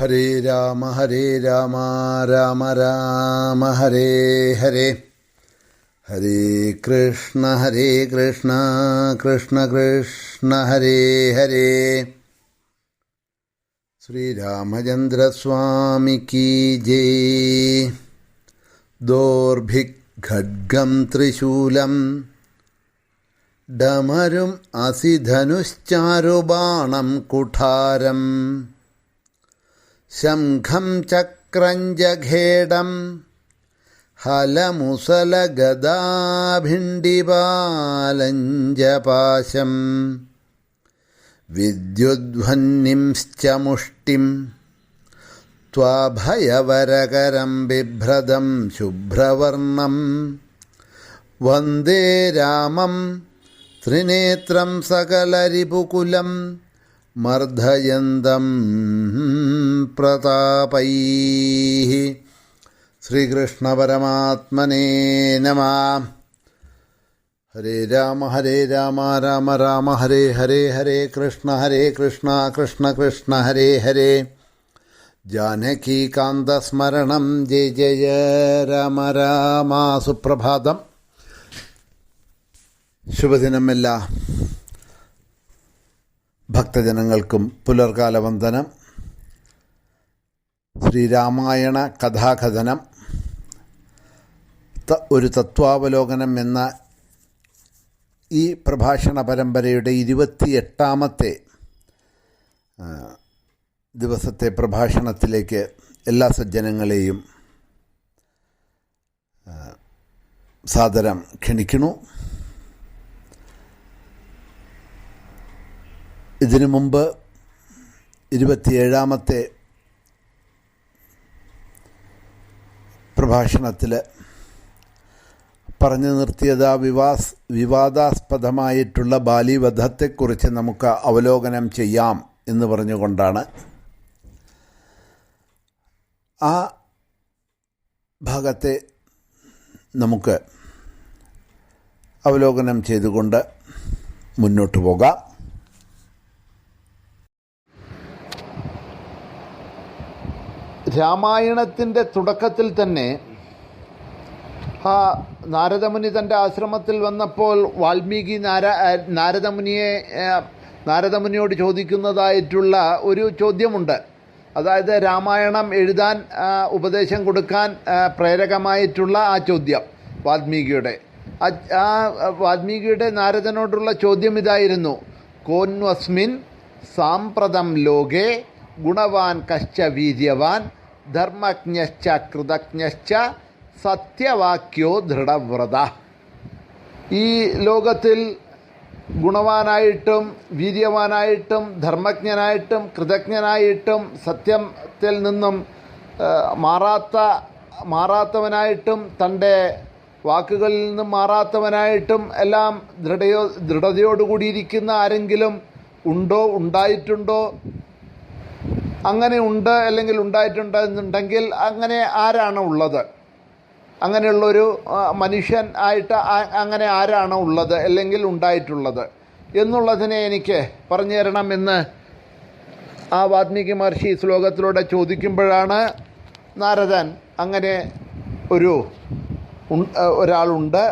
ഹരേ രാമ ഹരേ രാമ രാമ രാമ ഹരേ ഹരേ. ഹരേ കൃഷ്ണ ഹരേ കൃഷ്ണ കൃഷ്ണ കൃഷ്ണ ഹരേ ഹരേ. ശ്രീരാമചന്ദ്രസ്വാമിക്ക് ജയ് ദോർഭിഖഡ്ഗം ത്രിശൂലം. ഡമരും അസിധനുശ്ചാരുബാണം കുഠാരം. ശംഖം ചക്രഞ്ചഖേടം ഹലമുസലഗദാഭിണ്ടിപാലഞ്ചപാശം വിദ്യുധ്വന്നിംശ്ച മുഷ്ടിം त्वाभयवरकरं बिभ्रदं शुभ्रवर्णं वन्दे रामं त्रिनेत्रं सकलरिपुकुलं മർദ്ദയന്തം പ്രതാപൈ ശ്രീകൃഷ്ണപരമാത്മനേ നമ. ഹരേ രാമ ഹരേ രാമ രാമ രാമ ഹരേ ഹരേ ഹരേ കൃഷ്ണ ഹരേ കൃഷ്ണ കൃഷ്ണ കൃഷ്ണ ഹരേ ഹരേ. ജാനകീകാന്തസ്മരണം ജയ ജയ രാമ രാമ. സുപ്രഭാതം. ശുഭദിനം എല്ലാ. ഭക്തജനങ്ങൾക്കും പുലർകാല വന്ദനം ശ്രീരാമായണ കഥാകഥനം. ഒരു തത്വാവലോകനം എന്ന ഈ പ്രഭാഷണ പരമ്പരയുടെ ഇരുപത്തിയെട്ടാമത്തെ ദിവസത്തെ പ്രഭാഷണത്തിലേക്ക് എല്ലാ സജ്ജനങ്ങളെയും സാദരം ക്ഷണിക്കുന്നു. ഇതിനു മുമ്പ് ഇരുപത്തിയേഴാമത്തെ പ്രഭാഷണത്തിൽ പറഞ്ഞു നിർത്തിയത് വിവാസ് വിവാദാസ്പദമായിട്ടുള്ള ബാലിവധത്തെക്കുറിച്ച് നമുക്ക് അവലോകനം ചെയ്യാം എന്ന് പറഞ്ഞുകൊണ്ടാണ്. ആ ഭാഗത്തെ നമുക്ക് അവലോകനം ചെയ്തുകൊണ്ട് മുന്നോട്ട് പോകാം. രാമായണത്തിന്റെ തുടക്കത്തിൽ തന്നെ ആ നാരദമുനി തന്റെ ആശ്രമത്തിൽ വന്നപ്പോൾ വാൽമീകി നാര നാരദമുനിയെ നാരദമുനിയോട് ചോദിക്കുന്നതായിട്ടുള്ള ഒരു ചോദ്യമുണ്ട്. അതായത് രാമായണം എഴുതാൻ ഉപദേശം കൊടുക്കാൻ പ്രേരകമായിട്ടുള്ള ആ ചോദ്യം വാൽമീകിയുടെ. ആ വാൽമീകിയുടെ നാരദനോടുള്ള ചോദ്യം ഇതായിരുന്നു. കോന്വസ്മിൻ സാമ്പ്രതം ലോകേ ഗുണവാൻ കശ്ച വീര്യവാൻ ധർമ്മജ്ഞശ്ച കൃതജ്ഞശ്ച സത്യവാക്യോ ദൃഢവ്രത. ഈ ലോകത്തിൽ ഗുണവാനായിട്ടും വീര്യവാനായിട്ടും ധർമ്മജ്ഞനായിട്ടും കൃതജ്ഞനായിട്ടും സത്യത്തിൽ നിന്നും മാറാത്ത മാറാത്തവനായിട്ടും തന്റെ വാക്കുകളിൽ നിന്നും മാറാത്തവനായിട്ടും എല്ലാം ദൃഢയോ ദൃഢതയോടുകൂടിയിരിക്കുന്ന ആരെങ്കിലും ഉണ്ടോ ഉണ്ടായിട്ടുണ്ടോ? അങ്ങനെ ഉണ്ട് അല്ലെങ്കിൽ ഉണ്ടായിട്ടുണ്ട് എന്നുണ്ടെങ്കിൽ അങ്ങനെ ആരാണ് ഉള്ളത്? അങ്ങനെയുള്ളൊരു മനുഷ്യൻ ആയിട്ട് അങ്ങനെ ആരാണ് ഉള്ളത് അല്ലെങ്കിൽ ഉണ്ടായിട്ടുള്ളത്? എന്നുള്ളതിനെ എനിക്ക് പറഞ്ഞു തരണമെന്ന് ആ വാത്മീകി മഹർഷി ശ്ലോകത്തിലൂടെ ചോദിക്കുമ്പോഴാണ് നാരദൻ അങ്ങനെ ഒരു ഒരാളുണ്ട്.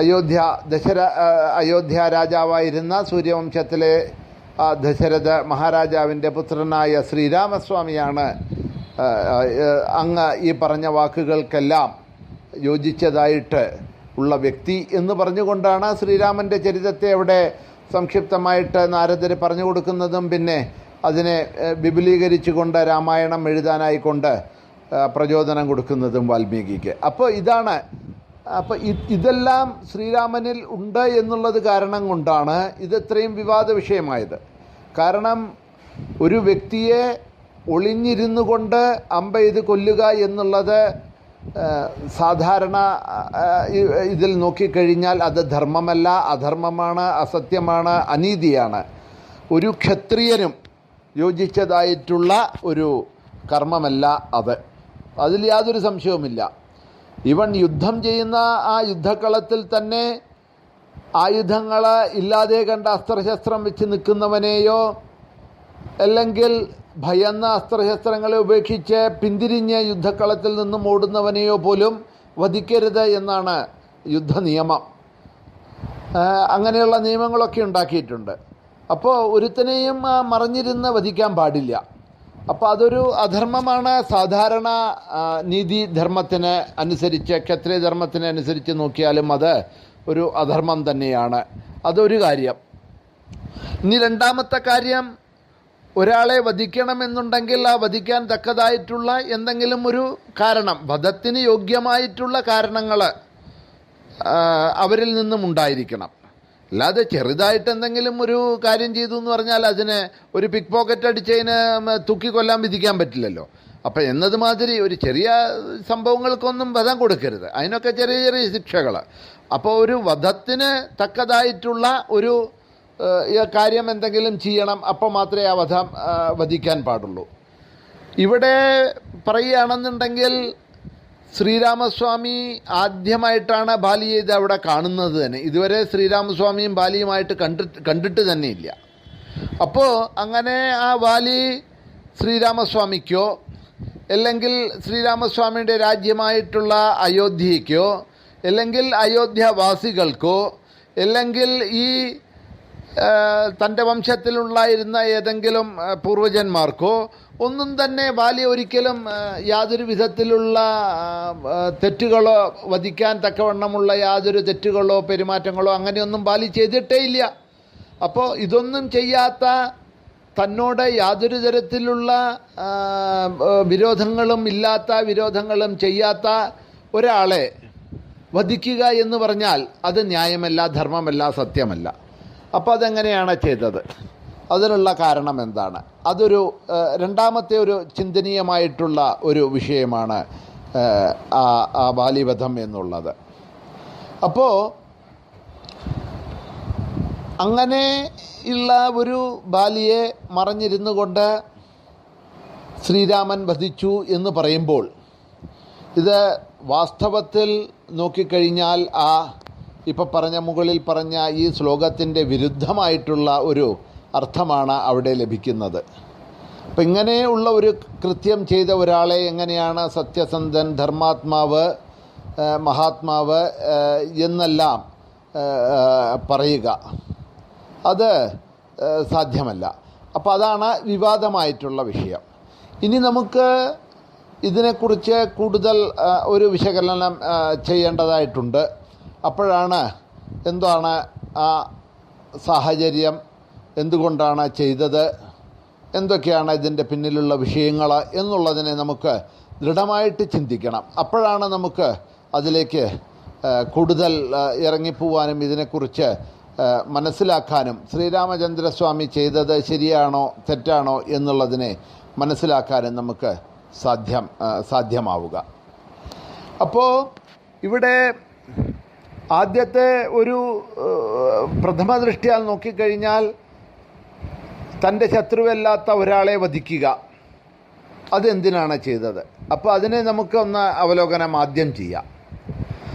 അയോധ്യ ദശര അയോധ്യ രാജാവായിരുന്ന സൂര്യവംശത്തിലെ ദശരഥ മഹാരാജാവിന്റെ പുത്രനായ ശ്രീരാമസ്വാമിയാണ് അങ്ങ് ഈ പറഞ്ഞ വാക്കുകൾക്കെല്ലാം യോജിച്ചതായിട്ട് ഉള്ള വ്യക്തി എന്ന് പറഞ്ഞുകൊണ്ടാണ് ശ്രീരാമന്റെ ചരിതത്തെ അവിടെ സംക്ഷിപ്തമായിട്ട് നാരദർ പറഞ്ഞു കൊടുക്കുന്നതും പിന്നെ അതിനെ വിപുലീകരിച്ചു വിപുലീകരിച്ചുകൊണ്ട് രാമായണം എഴുതാനായിക്കൊണ്ട് പ്രചോദനം കൊടുക്കുന്നതും വാൽമീകിക്ക്. അപ്പോൾ ഇതാണ് അപ്പോൾ ഇതെല്ലാം ശ്രീരാമനിൽ ഉണ്ട് എന്നുള്ളത് കാരണം കൊണ്ടാണ് ഇത് ഇത്രയും വിവാദ വിഷയമായത്. കാരണം ഒരു വ്യക്തിയെ ഒളിഞ്ഞിരുന്നു കൊണ്ട് അമ്പ ഇത് കൊല്ലുക എന്നുള്ളത് സാധാരണ ഇതിൽ നോക്കിക്കഴിഞ്ഞാൽ അത് ധർമ്മമല്ല അധർമ്മമാണ് അസത്യമാണ് അനീതിയാണ്. ഒരു ക്ഷത്രിയനും യോജിച്ചതായിട്ടുള്ള ഒരു കർമ്മമല്ല അത് അതിൽ യാതൊരു സംശയവുമില്ല. ഇവൻ യുദ്ധം ചെയ്യുന്ന ആ യുദ്ധക്കളത്തിൽ തന്നെ ആയുധങ്ങൾ ഇല്ലാതെ കണ്ട അസ്ത്രശസ്ത്രം വെച്ച് നിൽക്കുന്നവനെയോ അല്ലെങ്കിൽ ഭയന്ന അസ്ത്രശസ്ത്രങ്ങളെ ഉപേക്ഷിച്ച് പിന്തിരിഞ്ഞ് യുദ്ധക്കളത്തിൽ നിന്നും ഓടുന്നവനെയോ പോലും വധിക്കരുത് എന്നാണ് യുദ്ധ നിയമം അങ്ങനെയുള്ള നിയമങ്ങളൊക്കെ ഉണ്ടാക്കിയിട്ടുണ്ട്. അപ്പോൾ ഒരുത്തനെയും മറിഞ്ഞിരുന്ന് വധിക്കാൻ പാടില്ല. അപ്പോൾ അതൊരു അധർമ്മമാണ്. സാധാരണ നീതി ധർമ്മത്തിന് അനുസരിച്ച് ക്ഷത്രിയ ധർമ്മത്തിന് അനുസരിച്ച് നോക്കിയാലും അത് ഒരു അധർമ്മം തന്നെയാണ്. അതൊരു കാര്യം. ഇനി രണ്ടാമത്തെ കാര്യം ഒരാളെ വധിക്കണമെന്നുണ്ടെങ്കിൽ ആ വധിക്കാൻ തക്കതായിട്ടുള്ള എന്തെങ്കിലും ഒരു കാരണം വധത്തിന് യോഗ്യമായിട്ടുള്ള കാരണങ്ങൾ അവരിൽ നിന്നും ഉണ്ടായിരിക്കണം. അല്ലാതെ ചെറുതായിട്ട് എന്തെങ്കിലും ഒരു കാര്യം ചെയ്തു എന്ന് പറഞ്ഞാൽ അതിന് ഒരു പിക്ക് പോക്കറ്റ് അടിച്ചതിന് തൂക്കിക്കൊല്ലാൻ വിധിക്കാൻ പറ്റില്ലല്ലോ. അപ്പം എന്നതുമാതിരി ഒരു ചെറിയ സംഭവങ്ങൾക്കൊന്നും വധം കൊടുക്കരുത്. അതിനൊക്കെ ചെറിയ ചെറിയ ശിക്ഷകൾ അപ്പോൾ ഒരു വധത്തിന് തക്കതായിട്ടുള്ള ഒരു കാര്യം എന്തെങ്കിലും ചെയ്യണം അപ്പോൾ മാത്രമേ ആ വധം വധിക്കാൻ പാടുള്ളൂ. ഇവിടെ പറയുകയാണെന്നുണ്ടെങ്കിൽ ശ്രീരാമസ്വാമി ആദ്യമായിട്ടാണ് ബാലിയെ ഇത് അവിടെ കാണുന്നത് തന്നെ. ഇതുവരെ ശ്രീരാമസ്വാമിയും ബാലിയുമായിട്ട് കണ്ടിട്ട് കണ്ടിട്ട് തന്നെ ഇല്ല. അപ്പോൾ അങ്ങനെ ആ ബാലി ശ്രീരാമസ്വാമിക്കോ അല്ലെങ്കിൽ ശ്രീരാമസ്വാമിയുടെ രാജ്യമായിട്ടുള്ള അയോധ്യയ്ക്കോ അല്ലെങ്കിൽ അയോധ്യവാസികൾക്കോ അല്ലെങ്കിൽ ഈ തന്റെ വംശത്തിലുണ്ടായിരുന്ന ഏതെങ്കിലും പൂർവജന്മാർക്കോ ഒന്നും തന്നെ ബാല്യ ഒരിക്കലും യാതൊരു വിധത്തിലുള്ള തെറ്റുകളോ വധിക്കാൻ തക്കവണ്ണമുള്ള യാതൊരു തെറ്റുകളോ പെരുമാറ്റങ്ങളോ അങ്ങനെയൊന്നും ബാലി ചെയ്തിട്ടേ ഇല്ല. അപ്പോൾ ഇതൊന്നും ചെയ്യാത്ത തന്നോട് യാതൊരു തരത്തിലുള്ള വിരോധങ്ങളും ഇല്ലാത്ത വിരോധങ്ങളും ചെയ്യാത്ത ഒരാളെ വധിക്കുക എന്ന് പറഞ്ഞാൽ അത് ന്യായമല്ല ധർമ്മമല്ല സത്യമല്ല. അപ്പോൾ അതെങ്ങനെയാണ് ചെയ്തത്? അതിനുള്ള കാരണം എന്താണ്? അതൊരു രണ്ടാമത്തെ ഒരു ചിന്തനീയമായിട്ടുള്ള ഒരു വിഷയമാണ് ആ, ബാലിവധം എന്നുള്ളത്. അപ്പോൾ അങ്ങനെ ഉള്ള ഒരു ബാലിയെ മറഞ്ഞിരുന്നു കൊണ്ട് ശ്രീരാമൻ വധിച്ചു എന്ന് പറയുമ്പോൾ ഇത് വാസ്തവത്തിൽ നോക്കിക്കഴിഞ്ഞാൽ ആ ഇപ്പം പറഞ്ഞ മുകളിൽ പറഞ്ഞ ഈ ശ്ലോകത്തിന്റെ വിരുദ്ധമായിട്ടുള്ള ഒരു അർത്ഥമാണ് അവിടെ ലഭിക്കുന്നത്. അപ്പം ഇങ്ങനെയുള്ള ഒരു കൃത്യം ചെയ്ത ഒരാളെ എങ്ങനെയാണ് സത്യസന്ധൻ ധർമാത്മാവ് മഹാത്മാവ് എന്നെല്ലാം പറയുക. അത് സാധ്യമല്ല. അപ്പോൾ അതാണ് വിവാദമായിട്ടുള്ള വിഷയം. ഇനി നമുക്ക് ഇതിനെക്കുറിച്ച് കൂടുതൽ ഒരു വിശകലനം ചെയ്യേണ്ടതായിട്ടുണ്ട്. അപ്പോഴാണ് എന്താണ് ആ സാഹചര്യം? എന്തുകൊണ്ടാണ് ചെയ്തത്? എന്തൊക്കെയാണ് ഇതിന്റെ പിന്നിലുള്ള വിഷയങ്ങൾ എന്നുള്ളതിനെ നമുക്ക് ദൃഢമായിട്ട് ചിന്തിക്കണം. അപ്പോഴാണ് നമുക്ക് അതിലേക്ക് കൂടുതൽ ഇറങ്ങിപ്പോവാനും ഇതിനെക്കുറിച്ച് മനസ്സിലാക്കാനും ശ്രീരാമചന്ദ്രസ്വാമി ചെയ്തത് ശരിയാണോ തെറ്റാണോ എന്നുള്ളതിനെ മനസ്സിലാക്കാനും നമുക്ക് സാധ്യം സാധ്യമാവുക. അപ്പോൾ ഇവിടെ ആദ്യത്തെ ഒരു പ്രഥമ ദൃഷ്ടിയാൽ നോക്കിക്കഴിഞ്ഞാൽ തന്റെ ശത്രുവല്ലാത്ത ഒരാളെ വധിക്കുക. അതെന്തിനാണ് ചെയ്തത്? അപ്പോൾ അതിനെ നമുക്ക് ഒന്ന് അവലോകനം ആദ്യം ചെയ്യാം.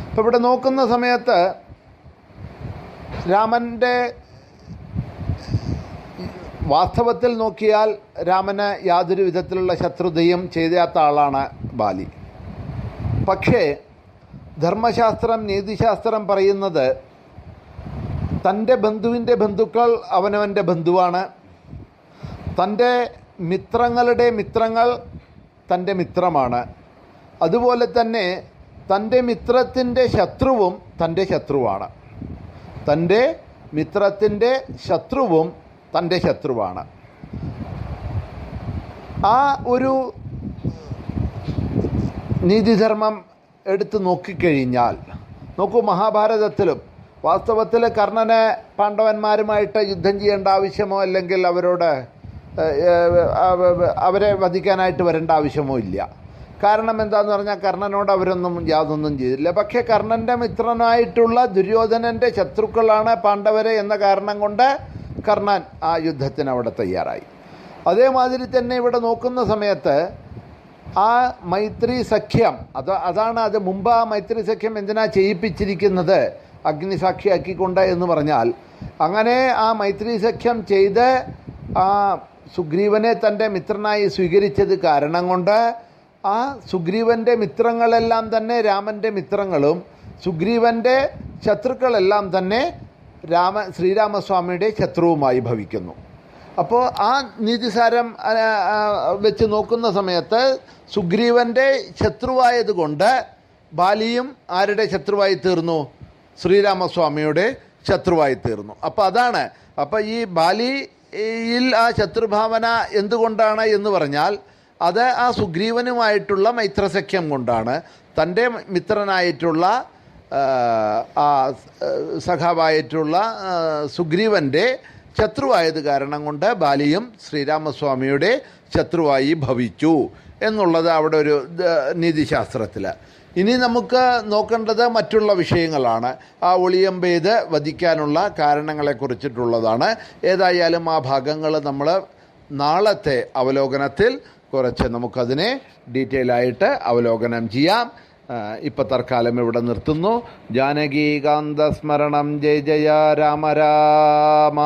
അപ്പോൾ ഇവിടെ നോക്കുന്ന സമയത്ത് രാമന്റെ വാസ്തവത്തിൽ നോക്കിയാൽ രാമന് യാതൊരു വിധത്തിലുള്ള ശത്രുതയും ചെയ്യാത്ത ആളാണ് ബാലി. പക്ഷേ ധർമ്മശാസ്ത്രം നീതിശാസ്ത്രം പറയുന്നത് തന്റെ ബന്ധുവിന്റെ ബന്ധുക്കൾ അവനവന്റെ ബന്ധുവാണ്. തന്റെ മിത്രങ്ങളുടെ മിത്രങ്ങൾ തന്റെ മിത്രമാണ്. അതുപോലെ തന്നെ തന്റെ മിത്രത്തിന്റെ ശത്രുവും തന്റെ ശത്രുവാണ്. തന്റെ മിത്രത്തിന്റെ ശത്രുവും തന്റെ ശത്രുവാണ്. ആ ഒരു നീതിധർമ്മം എടുത്ത് നോക്കിക്കഴിഞ്ഞാൽ നോക്കൂ മഹാഭാരതത്തിലും വാസ്തവത്തിൽ കർണന് പാണ്ഡവന്മാരുമായിട്ട് യുദ്ധം ചെയ്യേണ്ട ആവശ്യമോ അല്ലെങ്കിൽ അവരോട് അവരെ വധിക്കാനായിട്ട് വരേണ്ട ആവശ്യമോ ഇല്ല. കാരണം എന്താന്ന് പറഞ്ഞാൽ കർണനോട് അവരൊന്നും യാതൊന്നും ചെയ്തില്ല. പക്ഷേ കർണന്റെ മിത്രനായിട്ടുള്ള ദുര്യോധനന്റെ ശത്രുക്കളാണ് പാണ്ഡവരെ എന്ന കാരണം കൊണ്ട് കർണൻ ആ യുദ്ധത്തിന് അവിടെ തയ്യാറായി. അതേമാതിരി തന്നെ ഇവിടെ നോക്കുന്ന സമയത്ത് ആ മൈത്രി സഖ്യം അത് അതാണ് അത് മുമ്പ് ആ മൈത്രി സഖ്യം എന്തിനാ ചെയ്യിപ്പിച്ചിരിക്കുന്നത്? അഗ്നിസാക്ഷിയാക്കിക്കൊണ്ട് എന്ന് പറഞ്ഞാൽ അങ്ങനെ ആ മൈത്രി സഖ്യം ചെയ്ത് ആ സുഗ്രീവനെ തന്റെ മിത്രനായി സ്വീകരിച്ചത് കാരണം കൊണ്ട് ആ സുഗ്രീവന്റെ മിത്രങ്ങളെല്ലാം തന്നെ രാമന്റെ മിത്രങ്ങളും സുഗ്രീവന്റെ ശത്രുക്കളെല്ലാം തന്നെ രാമ ശ്രീരാമസ്വാമിയുടെ ശത്രുവുമായി ഭവിക്കുന്നു. അപ്പോൾ ആ നീതിസാരം വെച്ച് നോക്കുന്ന സമയത്ത് സുഗ്രീവന്റെ ശത്രുവായതുകൊണ്ട് ബാലിയും ആരുടെ ശത്രുവായി തീർന്നു? ശ്രീരാമസ്വാമിയുടെ ശത്രുവായി തീർന്നു. അപ്പോൾ അതാണ്. അപ്പോൾ ഈ ബാലിയിൽ ആ ശത്രുഭാവന എന്തുകൊണ്ടാണ് എന്ന് പറഞ്ഞാൽ അത് ആ സുഗ്രീവനുമായിട്ടുള്ള മൈത്രസഖ്യം കൊണ്ടാണ്. തന്റെ മിത്രനായിട്ടുള്ള ആ സഖാവായിട്ടുള്ള സുഗ്രീവന്റെ ശത്രുവായത് കാരണം കൊണ്ട് ബാലിയും ശ്രീരാമസ്വാമിയുടെ ശത്രുവായി ഭവിച്ചു എന്നുള്ളത് അവിടെ ഒരു നീതിശാസ്ത്രത്തിൽ ഇനി നമുക്ക് നോക്കേണ്ടത് മറ്റുള്ള വിഷയങ്ങളാണ്. ആ ഒളിയമ്പെയ്ത് വധിക്കാനുള്ള കാരണങ്ങളെക്കുറിച്ചിട്ടുള്ളതാണ് ഏതായാലും ആ ഭാഗങ്ങൾ നമ്മൾ നാളത്തെ അവലോകനത്തിൽ കുറച്ച് നമുക്കതിനെ ഡീറ്റെയിൽ ആയിട്ട് അവലോകനം ചെയ്യാം. ഇപ്പം തൽക്കാലം ഇവിടെ നിർത്തുന്നു. ജാനകീകാന്ത സ്മരണം. ജയ ജയ രാമ രാമ.